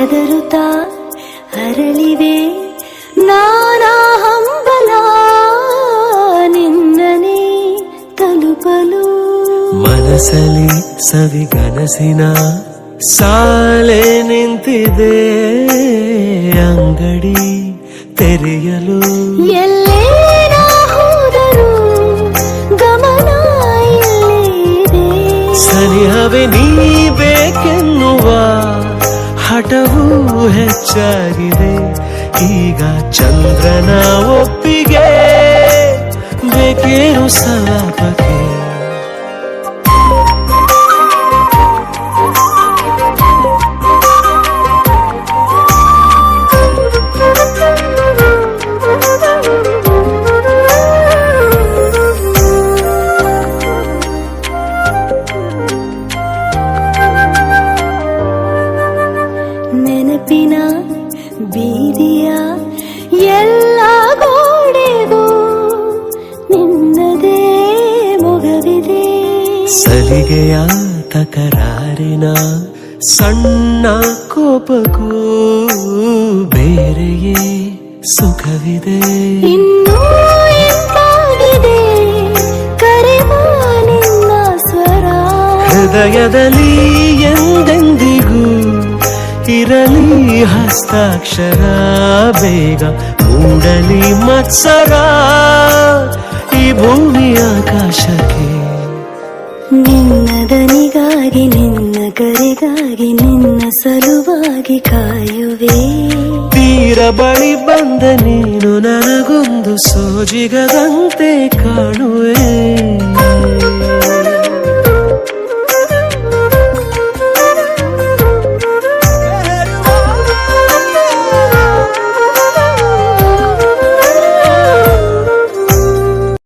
ಹೆದರುತ್ತಾ ಹರಳಿವೆ ನಾನಾ ಹಂಬಲ ನಿನ್ನನೆ ತಲುಪಲು. ಮನಸಲಿ ಸವಿಗನಸಿನ ಸಾಲೆ ನಿಂತಿದೆ ಅಂಗಡಿ ತೆರೆಯಲು. ಎಲ್ಲೇ ಹೋದರೂ ಗಮನ ಸನಿಹವೇ ನೀ ಬೇಕೆನ್ನುವ ಹಠವೂ ಹೆಚ್ಚಾಗಿದೆ. ಈಗ ಚಂದ್ರನ ಒಪ್ಪಿಗೆ ಬೇಕೇನು ಸಲಾಪಕ್ಕೆ ನೆನಪಿನ ಬೀದಿಯ ಎಲ್ಲ ಗೋಡೆಗೂ ನಿನ್ನದೇ ಮೊಗವಿದೆ. ಸಲಿಗೆಯ ತಕರಾರಿನ ಸಣ್ಣ ಕೋಪಕ್ಕೂ ಬೇರೆಯೇ ಸುಖವಿದೆ. ಇನ್ನೂ ಎಂತಾಗಿದೆ? ಕರೆವ ನಿನ್ನ ಸ್ವರ. ಹೃದಯದಲ್ಲಿ ಎಂದೆಂದಿಗೂ ಇರಲಿ ಹಸ್ತಾಕ್ಷರ ಬೇಗ ಕೂಡಲಿ ಮತ್ಸರ ಈ ಭೂಮಿ ಆಕಾಶಕ್ಕೆ. ನಿನ್ನ ದನಿಗಾಗಿ ನಿನ್ನ ಕರೆಗಾಗಿ ನಿನ್ನ ಸಲುವಾಗಿ ಕಾಯುವೆ. ತೀರ ಬಳಿ ಬಂದ ನೀನು ನನಗೊಂದು ಸೋಜಿಗದಂತೆ ಕಾಣುವೆ.